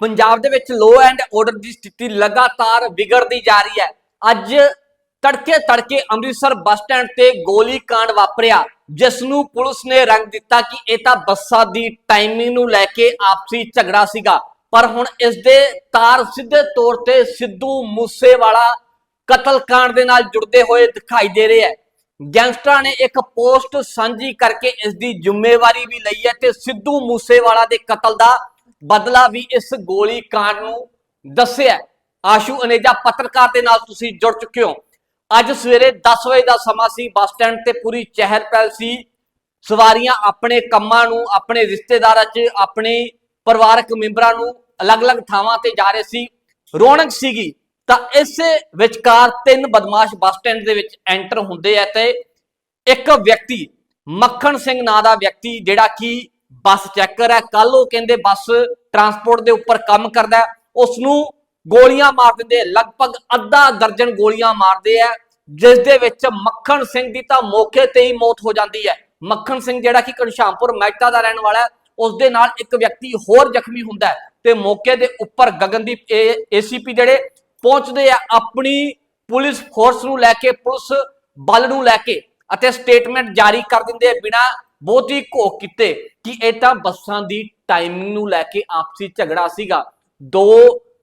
ਪੰਜਾਬ ਦੇ ਵਿੱਚ ਲੋ and order ਦੀ ਸਥਿਤੀ ਲਗਾਤਾਰ ਵਿਗੜਦੀ ਜਾ ਰਹੀ ਹੈ। ਅੱਜ ਤੜਕੇ ਤੜਕੇ ਅੰਮ੍ਰਿਤਸਰ ਬੱਸ ਸਟੈਂਡ ਤੇ ਗੋਲੀ ਕਾਂਡ ਵਾਪਰਿਆ ਜਿਸ ਨੂੰ ਪੁਲਿਸ ਨੇ ਰੰਗ ਦਿੱਤਾ ਕਿ ਇਹ ਤਾਂ ਬੱਸਾਂ ਦੀ ਟਾਈਮਿੰਗ ਨੂੰ ਲੈ ਕੇ ਆਪਸੀ ਝਗੜਾ ਸੀਗਾ। ਪਰ ਹੁਣ ਇਸ ਦੇ ਤਾਰ ਸਿੱਧੇ ਤੌਰ ਤੇ ਸਿੱਧੂ ਮੂਸੇਵਾਲਾ ਕਤਲ ਕਾਂਡ ਦੇ ਨਾਲ ਜੁੜਦੇ ਹੋਏ ਦਿਖਾਈ ਦੇ ਰਿਹਾ ਹੈ। ਗੈਂਗਸਟਰਾਂ ਨੇ ਇੱਕ ਪੋਸਟ ਸਾਂਝੀ ਕਰਕੇ ਇਸ ਦੀ ਜ਼ਿੰਮੇਵਾਰੀ ਵੀ ਲਈ ਹੈ ਤੇ ਸਿੱਧੂ ਮੂਸੇਵਾਲਾ ਦੇ ਕਤਲ ਦਾ ਬਦਲਾ ਵੀ ਇਸ ਗੋਲੀ ਕਾਂਡ ਨੂੰ ਦੱਸਿਆ ਆਸ਼ੂ ਅਨੇਜਾ ਪੱਤਰਕਾਰ ਦੇ ਨਾਲ ਤੁਸੀਂ ਜੁੜ ਚੁੱਕੇ ਹੋ। ਅੱਜ ਸਵੇਰੇ 10 ਵਜੇ ਦਾ ਸਮਾਂ ਸੀ, ਬੱਸ ਸਟੈਂਡ ਤੇ ਪੂਰੀ ਚਹਿਲ ਪਹਿਲ ਸੀ। ਸਵਾਰੀਆਂ ਆਪਣੇ ਕੰਮਾਂ ਨੂੰ, ਆਪਣੇ ਰਿਸ਼ਤੇਦਾਰਾਂ 'ਚ, ਆਪਣੇ ਪਰਿਵਾਰਕ ਮੈਂਬਰਾਂ ਨੂੰ ਅਲੱਗ-ਅਲੱਗ ਥਾਵਾਂ ਤੇ ਜਾ ਰਹੇ ਸੀ। ਰੌਣਕ ਸੀਗੀ। ਤਾਂ ਇਸ ਵਿਚਕਾਰ ਤਿੰਨ ਬਦਮਾਸ਼ ਬੱਸ ਸਟੈਂਡ ਦੇ ਵਿੱਚ ਐਂਟਰ ਹੁੰਦੇ ਆ ਤੇ ਇੱਕ ਵਿਅਕਤੀ, ਮੱਖਣ ਸਿੰਘ ਨਾਂ ਦਾ ਵਿਅਕਤੀ ਜਿਹੜਾ ਕਿ ਬੱਸ ਚੈੱਕਰ ਹੈ ਕੱਲ ਉਹ ਕਹਿੰਦੇ ਬੱਸ ਟਰਾਂਸਪੋਰਟ ਦੇ ਉੱਪਰ ਕੰਮ ਕਰਦਾ ਹੈ, ਉਸ ਨੂੰ ਗੋਲੀਆਂ ਮਾਰ ਦਿੰਦੇ ਲਗਭਗ ਅੱਧਾ ਦਰਜਨ ਗੋਲੀਆਂ ਮਾਰਦੇ ਆ ਜਿਸ ਦੇ ਵਿੱਚ ਮੱਖਣ ਸਿੰਘ ਦੀ ਤਾਂ ਮੌਕੇ ਤੇ ਹੀ ਮੌਤ ਹੋ ਜਾਂਦੀ ਹੈ। ਮੱਖਣ ਸਿੰਘ ਜਿਹੜਾ ਕਿ ਘਨਸ਼ਾਮਪੁਰ ਮਹਿਤਾ ਦਾ ਰਹਿਣ ਵਾਲਾ ਹੈ ਉਸ ਦੇ ਨਾਲ ਇੱਕ ਵਿਅਕਤੀ ਹੋਰ ਜ਼ਖਮੀ ਹੁੰਦਾ ਹੈ ਤੇ ਮੌਕੇ ਦੇ ਉੱਪਰ ਗਗਨਦੀਪ ਏਸੀਪੀ ਜਿਹੜੇ ਪਹੁੰਚਦੇ ਆ ਆਪਣੀ ਪੁਲਿਸ ਫੋਰਸ ਨੂੰ ਲੈ ਕੇ ਪੁਲਿਸ ਬਲ ਨੂੰ ਲੈ ਕੇ ਅਤੇ ਸਟੇਟਮੈਂਟ ਜਾਰੀ ਕਰ ਦਿੰਦੇ ਆ ਬਿਨਾ ਬਹੁਤ ਹੀ ਘੋਖ ਕੀਤੇ ਕਿ ਇਹ ਤਾਂ ਬੱਸਾਂ ਦੀ ਟਾਈਮਿੰਗ ਨੂੰ ਲੈ ਕੇ ਆਪਸੀ ਝਗੜਾ ਸੀਗਾ। ਦੋ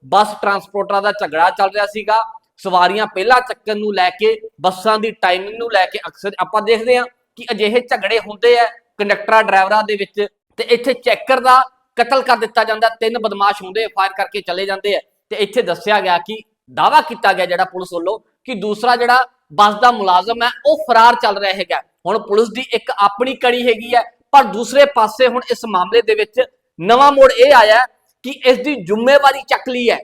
ਬੱਸ ਟਰਾਂਸਪੋਰਟਰਾਂ ਦਾ ਝਗੜਾ ਚੱਲ ਰਿਹਾ ਸੀਗਾ। ਸਵਾਰੀਆਂ ਪਹਿਲਾਂ ਚੱਕਣ ਨੂੰ ਲੈ ਕੇ, ਬੱਸਾਂ ਦੀ ਟਾਈਮਿੰਗ ਨੂੰ ਲੈ ਕੇ ਅਕਸਰ ਆਪਾਂ ਦੇਖਦੇ ਹਾਂ ਕਿ ਅਜਿਹੇ ਝਗੜੇ ਹੁੰਦੇ ਆ ਕੰਡਕਟਰਾਂ, ਡਰਾਈਵਰਾਂ ਦੇ ਵਿੱਚ ਤੇ ਇੱਥੇ ਚੈਕਰ ਦਾ ਕਤਲ ਕਰ ਦਿੱਤਾ ਜਾਂਦਾ। ਤਿੰਨ ਬਦਮਾਸ਼ ਹੁੰਦੇ ਫਾਇਰ ਕਰਕੇ ਚਲੇ ਜਾਂਦੇ ਆ ਤੇ ਇੱਥੇ ਦੱਸਿਆ ਗਿਆ ਕਿ ਦਾਵਾ ਕੀਤਾ ਗਿਆ ਜਿਹੜਾ ਪੁਲਿਸ ਵੱਲੋਂ ਕਿ ਦੂਸਰਾ ਜਿਹੜਾ ਬੱਸ ਦਾ ਮੁਲਾਜ਼ਮ ਹੈ, ਉਹ ਫਰਾਰ ਚੱਲ ਰਿਹਾ ਹੈਗਾ। ਹੁਣ ਪੁਲਿਸ ਦੀ ਇੱਕ ਆਪਣੀ ਕੜੀ ਹੈਗੀ ਹੈ, ਪਰ ਦੂਸਰੇ ਪਾਸੇ ਹੁਣ ਇਸ ਮਾਮਲੇ ਦੇ ਵਿੱਚ ਨਵਾਂ ਮੋੜ ਇਹ ਆਇਆ ਕਿ ਇਸ ਦੀ ਜ਼ਿੰਮੇਵਾਰੀ ਚੱਕ ਲਈ ਹੈ।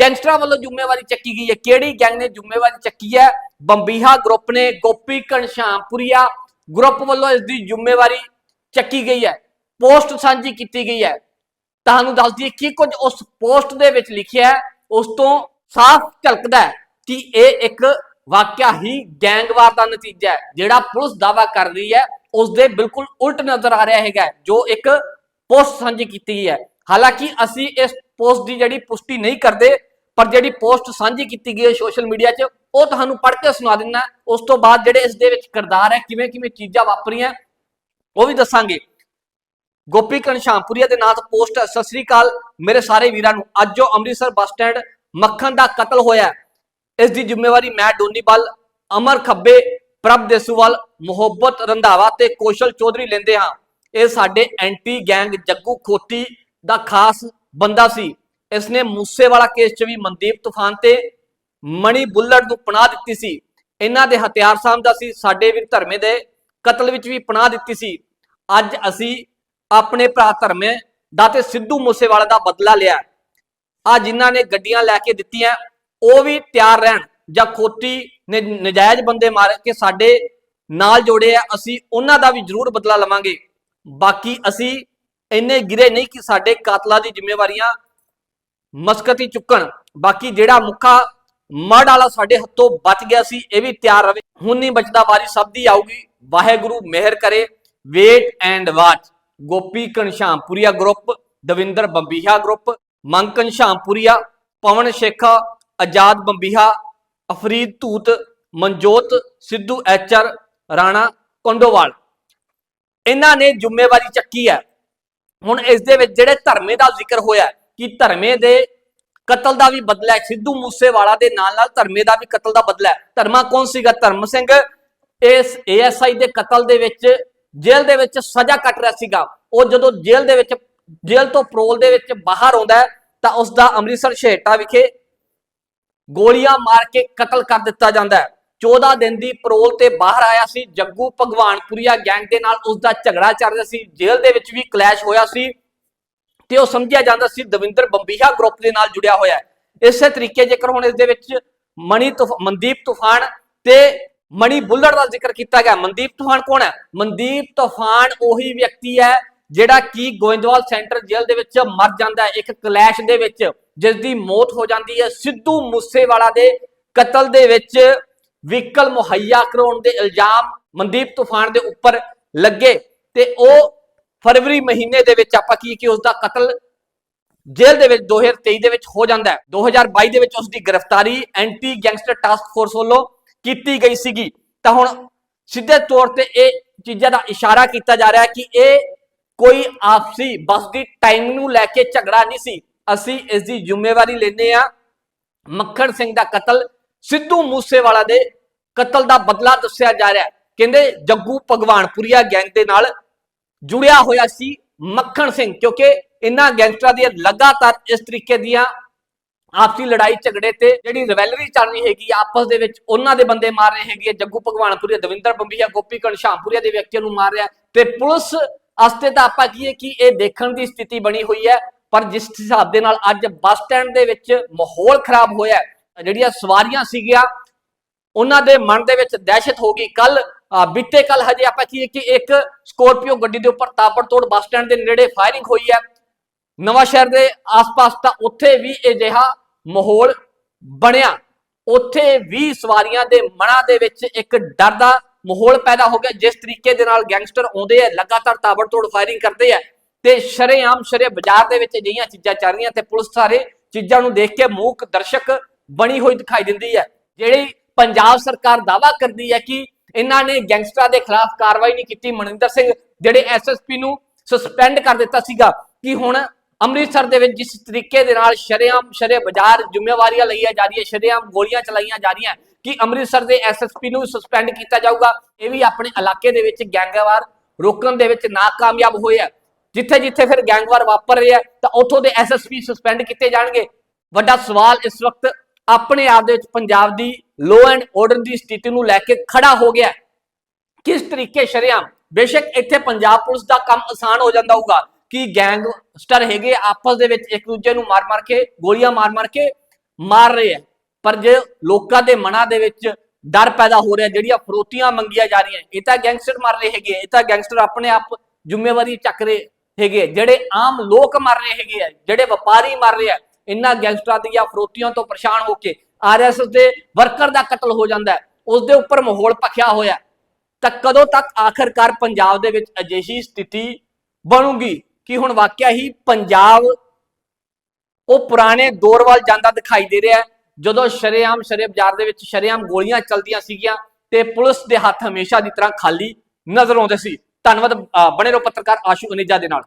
ਗੈਂਗਸਟਰਾਂ ਵੱਲੋਂ ਜ਼ਿੰਮੇਵਾਰੀ ਚੱਕੀ ਗਈ ਹੈ। ਕਿਹੜੀ ਗੈਂਗ ਨੇ ਜ਼ਿੰਮੇਵਾਰੀ ਚੱਕੀ ਹੈ? ਬੰਬੀਹਾ ਗਰੁੱਪ ਨੇ, ਗੋਪੀ ਘਨਸ਼ਾਮਪੁਰੀਆ ਗਰੁੱਪ ਵੱਲੋਂ ਇਸ ਦੀ ਜ਼ਿੰਮੇਵਾਰੀ ਚੱਕੀ ਗਈ ਹੈ। ਪੋਸਟ ਸਾਂਝੀ ਕੀਤੀ ਗਈ ਹੈ। ਤੁਹਾਨੂੰ ਦੱਸ ਦਈਏ ਕੀ ਕੁਝ ਉਸ ਪੋਸਟ ਦੇ ਵਿੱਚ ਲਿਖਿਆ ਹੈ, ਉਸ ਤੋਂ ਸਾਫ਼ ਝਲਕਦਾ ਹੈ ਕਿ ਇਹ ਇੱਕ ਵਾਕਿਆ ਹੀ ਗੈਂਗਵਾਰ ਦਾ ਨਤੀਜਾ ਹੈ। ਜਿਹੜਾ ਪੁਲਿਸ ਦਾਵਾ ਕਰ ਰਹੀ ਹੈ ਉਸ ਦੇ ਬਿਲਕੁਲ ਉਲਟ ਨਜ਼ਰ ਆ ਰਿਹਾ ਹੈਗਾ ਜੋ ਇੱਕ ਪੋਸਟ ਸਾਂਝੀ ਕੀਤੀ ਗਈ ਹੈ। ਹਾਲਾਂਕਿ ਅਸੀਂ ਇਸ ਪੋਸਟ ਦੀ ਜਿਹੜੀ ਪੁਸ਼ਟੀ ਨਹੀਂ ਕਰਦੇ, ਪਰ ਜਿਹੜੀ ਪੋਸਟ ਸਾਂਝੀ ਕੀਤੀ ਗਈ ਹੈ ਸੋਸ਼ਲ ਮੀਡੀਆ 'ਚ, ਉਹ ਤੁਹਾਨੂੰ ਪੜ੍ਹ ਕੇ ਸੁਣਾ ਦਿੰਦਾ ਉਸ ਤੋਂ ਬਾਅਦ ਜਿਹੜੇ ਇਸ ਦੇ ਵਿੱਚ ਕਿਰਦਾਰ ਹੈ ਕਿਵੇਂ ਕਿਵੇਂ ਚੀਜ਼ਾਂ ਵਾਪਰੀਆਂ, ਉਹ ਵੀ ਦੱਸਾਂਗੇ। ਗੋਪੀ ਘਨਸ਼ਾਮਪੁਰੀਆ ਦੇ ਨਾਂ ਤੋਂ ਪੋਸਟ ਸਤਿ ਸ੍ਰੀ ਅਕਾਲ ਮੇਰੇ ਸਾਰੇ ਵੀਰਾਂ ਨੂੰ। ਅੱਜ ਜੋ ਅੰਮ੍ਰਿਤਸਰ ਬੱਸ ਸਟੈਂਡ ਮੱਖਣ ਦਾ ਕਤਲ ਹੋਇਆ ਇਸ ਦੀ ਜ਼ਿੰਮੇਵਾਰੀ ਮੈਂ ਡੋਨੀਬਲ ਅਮਰ ਖੱਬੇ, ਪ੍ਰਭ ਦੇਸੂਵਾਲ, ਮੁਹੱਬਤ ਰੰਧਾਵਾ ਤੇ ਕੌਸ਼ਲ ਚੌਧਰੀ ਲੈਂਦੇ ਹਾਂ। ਇਹ ਸਾਡੇ ਐਂਟੀ ਗੈਂਗ ਜੱਗੂ ਖੋਤੀ ਦਾ ਖਾਸ ਬੰਦਾ ਸੀ। ਇਸ ਨੇ ਮੂਸੇਵਾਲਾ ਕੇਸ 'ਚ ਵੀ ਮਨਦੀਪ ਤੂਫਾਨ ਤੇ ਮਣੀ ਬੁੱਲੜ ਨੂੰ ਪਨਾਹ ਦਿੱਤੀ ਸੀ। ਇਹਨਾਂ ਦੇ ਹਥਿਆਰ ਸਾਂਭਦਾ ਸੀ ਸਾਡੇ ਵੀਰ ਧਰਮੇ ਦੇ ਕਤਲ ਵਿੱਚ ਵੀ ਪਨਾਹ ਦਿੱਤੀ ਸੀ। ਅੱਜ ਅਸੀਂ ਆਪਣੇ ਭਰਾ ਧਰਮੇ ਦਾ ਤੇ ਸਿੱਧੂ ਮੂਸੇਵਾਲਾ ਦਾ ਬਦਲਾ ਲਿਆ। ਆ ਜਿਨ੍ਹਾਂ ਨੇ ਗੱਡੀਆਂ ਲੈ ਕੇ ਦਿੱਤੀਆਂ। ਉਹ ਵੀ ਤਿਆਰ ਰਹਿਣ ਜਾਂ ਖੋਤੀ ਨੇ ਨਜਾਇਜ਼ ਬੰਦੇ ਮਾਰ ਕੇ ਸਾਡੇ ਨਾਲ ਜੋੜੇ ਆ, ਅਸੀਂ ਉਹਨਾਂ ਦਾ ਵੀ ਜ਼ਰੂਰ ਬਦਲਾ ਲਵਾਂਗੇ। ਬਾਕੀ ਅਸੀਂ ਇੰਨੇ ਗਿਰੇ ਨਹੀਂ ਕਿ ਸਾਡੇ ਕਾਤਲਾਂ ਦੀ ਜ਼ਿੰਮੇਵਾਰੀਆਂ ਮਸਕਤੀ ਚੁੱਕਣ। ਬਾਕੀ ਜਿਹੜਾ ਮੁੱਖਾ ਮੜ ਵਾਲਾ ਸਾਡੇ ਹੱਥੋਂ ਬਚ ਗਿਆ ਸੀ, ਇਹ ਵੀ ਤਿਆਰ ਰਹੇ ਹੁਣ ਨਹੀਂ ਬਚਦਾ, ਵਾਰੀ ਸਭ ਦੀ ਆਊਗੀ। ਵਾਹਿਗੁਰੂ ਮਿਹਰ ਕਰੇ। Wait and watch Gopi Ghanshampuria group Davinder Bambiha group ਮੰਗ ਘਨਸ਼ਾਮਪੁਰੀਆ ਪਵਨ ਸ਼ੇਖਾ ਆਜ਼ਾਦ ਬੰਬੀਹਾ, ਅਫਰੀਦ ਧੂਤ, ਮਨਜੋਤ ਸਿੱਧੂ ਐਚਆਰ ਰਾਣਾ ਕੰਡੋਵਾਲ। ਇਹਨਾਂ ਨੇ ਜ਼ਿੰਮੇਵਾਰੀ ਚੱਕੀ ਹੈ। ਹੁਣ ਇਸ ਦੇ ਵਿੱਚ ਜਿਹੜੇ ਧਰਮੇ ਦਾ ਜ਼ਿਕਰ ਹੋਇਆ ਕਿ ਧਰਮੇ ਦੇ ਕਤਲ ਦਾ ਵੀ ਬਦਲਾ ਸਿੱਧੂ ਮੂਸੇਵਾਲਾ ਦੇ ਨਾਲ ਨਾਲ ਧਰਮੇ ਦਾ ਵੀ ਕਤਲ ਦਾ ਬਦਲਾ ਹੈ। ਧਰਮਾ ਕੌਣ ਸੀਗਾ? ਧਰਮ ਸਿੰਘ। ਇਸ ਏਐਸਆਈ ਦੇ ਕਤਲ ਦੇ ਵਿੱਚ ਜੇਲ੍ਹ ਦੇ ਵਿੱਚ ਸਜ਼ਾ ਕੱਟ ਰਿਹਾ ਸੀਗਾ। ਉਹ ਜਦੋਂ ਜੇਲ੍ਹ ਦੇ ਵਿੱਚ, ਜੇਲ੍ਹ ਤੋਂ ਪਰੋਲ ਦੇ ਵਿੱਚ ਬਾਹਰ ਆਉਂਦਾ ਹੈ, ਤਾਂ ਉਸ ਦਾ ਅੰਮ੍ਰਿਤਸਰ ਛੇਟਾ ਵਿਖੇ ਗੋਲੀਆਂ ਮਾਰ ਕੇ ਕਤਲ ਕਰ ਦਿੱਤਾ ਜਾਂਦਾ ਹੈ। 14 ਦਿਨ ਦੀ ਪਰੋਲ ਤੇ ਬਾਹਰ ਆਇਆ ਸੀ ਜੱਗੂ ਭਗਵਾਨਪੁਰੀਆ ਗੈਂਗ ਦੇ ਨਾਲ ਉਸ ਦਾ ਝਗੜਾ ਚੱਲ ਰਿਹਾ ਸੀ। ਜੇਲ੍ਹ ਦੇ ਵਿੱਚ ਵੀ ਕਲੈਸ਼ ਹੋਇਆ ਸੀ ਤੇ ਉਹ ਸਮਝਿਆ ਜਾਂਦਾ ਸੀ ਦਵਿੰਦਰ ਬੰਬੀਹਾ ਗਰੁੱਪ ਦੇ ਨਾਲ ਜੁੜਿਆ ਹੋਇਆ ਹੈ। ਇਸੇ ਤਰੀਕੇ ਜੇਕਰ ਹੁਣ ਇਸ ਦੇ ਵਿੱਚ ਮਣੀ ਤੁਫ- ਮਨਦੀਪ ਤੂਫਾਨ ਤੇ ਮਣੀ ਬੁੱਲੜ ਦਾ ਜ਼ਿਕਰ ਕੀਤਾ ਗਿਆ। ਮਨਦੀਪ ਤੂਫਾਨ ਕੌਣ ਹੈ? ਮਨਦੀਪ ਤੂਫਾਨ ਉਹੀ ਵਿਅਕਤੀ ਹੈ ਜਿਹੜਾ ਕਿ ਗੋਇੰਦਵਾਲ ਸੈਂਟਰ ਜੇਲ੍ਹ ਦੇ ਵਿੱਚ ਮਰ ਜਾਂਦਾ ਹੈ, ਇੱਕ ਕਲੈਸ਼ ਦੇ ਵਿੱਚ ਜਿਸ ਦੀ ਮੌਤ ਹੋ ਜਾਂਦੀ ਹੈ। ਸਿੱਧੂ ਮੂਸੇਵਾਲਾ ਦੇ ਕਤਲ ਦੇ ਵਿੱਚ ਵਹੀਕਲ ਮੁਹੱਈਆ ਕਰਾਉਣ ਦੇ ਇਲਜ਼ਾਮ ਮਨਦੀਪ ਤੂਫਾਨ ਦੇ ਉੱਪਰ ਲੱਗੇ ਤੇ ਉਹ ਫਰਵਰੀ ਮਹੀਨੇ ਦੇ ਵਿੱਚ ਆਪਾਂ ਕੀ ਕਿ ਉਸ ਦਾ ਕਤਲ ਜੇਲ੍ਹ ਦੇ ਵਿੱਚ 2023 ਦੇ ਵਿੱਚ ਹੋ ਜਾਂਦਾ ਹੈ। 2022 ਦੇ ਵਿੱਚ ਉਸ ਦੀ ਗ੍ਰਿਫਤਾਰੀ ਐਂਟੀ ਗੈਂਗਸਟਰ ਟਾਸਕ ਫੋਰਸ ਵੱਲੋਂ ਕੀਤੀ ਗਈ ਸੀਗੀ। ਤਾਂ ਹੁਣ ਸਿੱਧੇ ਤੌਰ ਤੇ ਇਹ ਚੀਜ਼ਾਂ ਦਾ ਇਸ਼ਾਰਾ ਕੀਤਾ ਜਾ ਰਿਹਾ ਹੈ ਕਿ ਇਹ ਕੋਈ ਆਪਸੀ ਬੱਸ ਦੀ ਟਾਈਮ ਨੂੰ ਲੈ ਕੇ ਝਗੜਾ ਨਹੀਂ ਸੀ। ਅਸੀਂ ਇਸ ਦੀ ਜ਼ਿੰਮੇਵਾਰੀ ਲੈਂਦੇ ਆ ਮੱਖਣ ਸਿੰਘ ਦਾ ਕਤਲ ਸਿੱਧੂ ਮੂਸੇਵਾਲਾ ਦੇ ਕਤਲ ਦਾ ਬਦਲਾ ਦੱਸਿਆ ਜਾ ਰਿਹਾ ਕਹਿੰਦੇ ਜੱਗੂ ਭਗਵਾਨਪੁਰੀਆ ਗੈਂਗ ਦੇ ਨਾਲ ਜੁੜਿਆ ਹੋਇਆ ਸੀ ਮੱਖਣ ਸਿੰਘ ਕਿਉਂਕਿ ਇਹਨਾਂ ਗੈਂਗਸਟਰਾਂ ਦੀਆਂ ਲਗਾਤਾਰ ਇਸ ਤਰੀਕੇ ਦੀਆਂ ਆਪਸੀ ਲੜਾਈ ਝਗੜੇ ਤੇ ਜਿਹੜੀ ਰਵੈਲਰੀ ਚੱਲ ਰਹੀ ਹੈਗੀ ਆਪਸ ਦੇ ਵਿੱਚ ਉਹਨਾਂ ਦੇ ਬੰਦੇ ਮਾਰ ਰਹੇ ਹੈਗੇ ਆ, ਜੱਗੂ ਭਗਵਾਨਪੁਰੀਆ ਦਵਿੰਦਰ ਬੰਬੀਆ ਗੋਪੀ ਘਨਸ਼ਾਮਪੁਰੀਆ ਦੇ ਵਿਅਕਤੀਆਂ ਨੂੰ ਮਾਰ ਰਿਹਾ ਤੇ ਪੁਲਿਸ ਅਸਤੇ ਤਾਂ ਆਪਾਂ ਕੀ ਕਿ ਇਹ ਦੇਖਣ ਦੀ ਸਥਿਤੀ ਬਣੀ ਹੋਈ ਹੈ, ਪਰ ਜਿਸ ਹਿਸਾਬ ਦੇ ਨਾਲ ਅੱਜ ਬੱਸ ਸਟੈਂਡ ਦੇ ਵਿੱਚ ਮਾਹੌਲ ਖਰਾਬ ਹੋਇਆ ਜਿਹੜੀਆਂ ਸਵਾਰੀਆਂ ਸੀਗੀਆਂ, ਉਹਨਾਂ ਦੇ ਮਨ ਦੇ ਵਿੱਚ ਦਹਿਸ਼ਤ ਹੋ ਗਈ। ਕੱਲ ਬੀਤੇ ਕੱਲ ਹਜੇ ਆਪਾਂ ਕੀ ਕਿ ਇੱਕ ਸਕੋਰਪੀਓ ਗੱਡੀ ਦੇ ਉੱਪਰ ਤਾਬੜਤੋੜ ਬੱਸ ਸਟੈਂਡ ਦੇ ਨੇੜੇ ਫਾਇਰਿੰਗ ਹੋਈ ਹੈ। ਨਵਾਂ ਸ਼ਹਿਰ ਦੇ ਆਸ-ਪਾਸ ਤਾਂ ਉੱਥੇ ਵੀ ਅਜਿਹਾ ਮਾਹੌਲ ਬਣਿਆ। ਉੱਥੇ ਵੀ ਸਵਾਰੀਆਂ ਦੇ ਮਨਾਂ ਦੇ ਵਿੱਚ ਇੱਕ ਡਰ ਦਾ ਮਾਹੌਲ ਪੈਦਾ ਹੋ ਗਿਆ, ਜਿਸ ਤਰੀਕੇ ਦੇ ਨਾਲ ਗੈਂਗਸਟਰ ਆਉਂਦੇ ਆ, ਲਗਾਤਾਰ ਤਾਬੜਤੋੜ ਫਾਇਰਿੰਗ ਕਰਦੇ ਆ ਤੇ ਸ਼ਰੇਆਮ ਸ਼ਰੇ ਬਾਜ਼ਾਰ ਦੇ ਵਿੱਚ ਅਜਿਹੀਆਂ ਚੀਜ਼ਾਂ ਚੱਲ ਰਹੀਆਂ ਤੇ ਪੁਲਿਸ ਸਾਰੇ ਚੀਜ਼ਾਂ ਨੂੰ ਦੇਖ ਕੇ ਮੂਕ ਦਰਸ਼ਕ ਬਣੀ ਹੋਈ ਦਿਖਾਈ ਦਿੰਦੀ ਹੈ ਜਿਹੜੀ ਪੰਜਾਬ ਸਰਕਾਰ ਦਾਵਾ ਕਰਦੀ ਹੈ ਕਿ ਇਹਨਾਂ ਨੇ ਗੈਂਗਸਟਰਾਂ ਦੇ ਖਿਲਾਫ ਕਾਰਵਾਈ ਨਹੀਂ ਕੀਤੀ, ਮਨਿੰਦਰ ਸਿੰਘ, ਜਿਹੜੇ ਐਸਐਸਪੀ ਨੂੰ ਸਸਪੈਂਡ ਕਰ ਦਿੱਤਾ ਸੀਗਾ, ਕਿ ਹੁਣ ਅੰਮ੍ਰਿਤਸਰ ਦੇ ਵਿੱਚ ਜਿਸ ਤਰੀਕੇ ਦੇ ਨਾਲ ਸ਼ਰੇਆਮ ਸ਼ਰੇ ਬਾਜ਼ਾਰ ਜ਼ਿੰਮੇਵਾਰੀਆਂ ਲਈਆਂ ਜਾ ਰਹੀਆਂ, ਸ਼ਰੇਆਮ ਗੋਲੀਆਂ ਚਲਾਈਆਂ ਜਾ ਰਹੀਆਂ, ਕਿ ਅੰਮ੍ਰਿਤਸਰ ਦੇ ਐਸਐਸਪੀ ਨੂੰ ਸਸਪੈਂਡ ਕੀਤਾ ਜਾਊਗਾ, ਇਹ ਵੀ ਆਪਣੇ ਇਲਾਕੇ ਦੇ ਵਿੱਚ ਗੈਂਗਵਾਰ ਰੋਕਣ ਦੇ ਵਿੱਚ ਨਾਕਾਮਯਾਬ ਹੋਏ ਆ। ਜਿੱਥੇ ਜਿੱਥੇ ਫਿਰ ਗੈਂਗਵਾਰ ਵਾਪਰ ਰਿਹਾ, ਤਾਂ ਉੱਥੋਂ ਦੇ ਐਸਐਸਪੀ ਸਸਪੈਂਡ ਕੀਤੇ ਜਾਣਗੇ। ਵੱਡਾ ਸਵਾਲ ਇਸ ਵਕਤ ਆਪਣੇ ਆਪ ਦੇ ਵਿੱਚ ਪੰਜਾਬ ਦੀ ਲੋ ਐਂਡ ਆਰਡਰ ਦੀ ਸਥਿਤੀ ਨੂੰ ਲੈ ਕੇ ਖੜਾ ਹੋ ਗਿਆ। ਕਿਸ ਤਰੀਕੇ ਸ਼ਰੇਆਮ? ਬੇਸ਼ੱਕ ਇੱਥੇ ਪੰਜਾਬ ਪੁਲਿਸ ਦਾ ਕੰਮ ਆਸਾਨ ਹੋ ਜਾਂਦਾ ਹੋਊਗਾ। ਕਿ ਗੈਂਗਸਟਰ ਹੈਗੇ ਆਪਸ ਦੇ ਵਿੱਚ ਇੱਕ ਦੂਜੇ ਨੂੰ ਮਾਰ-ਮਾਰ ਕੇ, ਗੋਲੀਆਂ ਮਾਰ-ਮਾਰ ਕੇ ਮਾਰ ਰਹੇ ਆ। ਪਰ ਜੇ ਲੋਕਾਂ ਦੇ ਮਨਾਂ ਦੇ ਵਿੱਚ ਡਰ ਪੈਦਾ ਹੋ ਰਿਹਾ, ਜਿਹੜੀਆਂ ਫਰੋਤੀਆਂ ਮੰਗੀਆਂ ਜਾ ਰਹੀਆਂ, ਇਹ ਤਾਂ ਗੈਂਗਸਟਰ ਮਾਰ ਰਹੇ ਹੈਗੇ ਇਹ ਤਾਂ ਗੈਂਗਸਟਰ ਆਪਣੇ ਆਪ ਜ਼ਿੰਮੇਵਾਰੀ ਚੱਕ ਰਹੇ ਹੈਗੇ ਜਿਹੜੇ ਆਮ ਲੋਕ ਮਰ ਰਹੇ ਹੈਗੇ ਆ, ਜਿਹੜੇ ਵਪਾਰੀ ਮਰ ਰਹੇ ਆ, ਇਹਨਾਂ ਗੈਂਗਸਟਰਾਂ ਦੀਆਂ ਫਰੋਤੀਆਂ ਤੋਂ ਪਰੇਸ਼ਾਨ ਹੋ ਕੇ ਆਰਐਸਐਸ ਦੇ ਵਰਕਰ ਦਾ ਕਤਲ ਹੋ ਜਾਂਦਾ ਹੈ। ਉਸ ਦੇ ਉੱਪਰ ਮਾਹੌਲ ਪਖਿਆ ਹੋਇਆ ਤਾਂ ਕਦੋਂ ਤੱਕ ਆਖਰਕਾਰ ਪੰਜਾਬ ਦੇ ਵਿੱਚ ਅਜਿਹੀ ਸਥਿਤੀ ਬਣੂਗੀ? ਕਿ ਹੁਣ ਵਾਕਿਆ ਹੀ ਪੰਜਾਬ ਉਹ ਪੁਰਾਣੇ ਦੌਰ ਵੱਲ ਜਾਂਦਾ ਦਿਖਾਈ ਦੇ ਰਿਹਾ ਜਦੋਂ ਸ਼ਰੇਆਮ ਸ਼ਰੇ ਬਾਜ਼ਾਰ ਦੇ ਵਿੱਚ ਸ਼ਰੇਆਮ ਗੋਲੀਆਂ ਚਲਦੀਆਂ ਸੀਗੀਆਂ ਤੇ ਪੁਲਿਸ ਦੇ ਹੱਥ ਹਮੇਸ਼ਾ ਦੀ ਤਰ੍ਹਾਂ ਖਾਲੀ ਨਜ਼ਰ ਆਉਂਦੇ ਸੀ। ਧੰਨਵਾਦ, ਅਹ ਬਣੇ ਰਹੋ ਪੱਤਰਕਾਰ ਆਸ਼ੂ ਅਨੇਜਾ ਦੇ ਨਾਲ।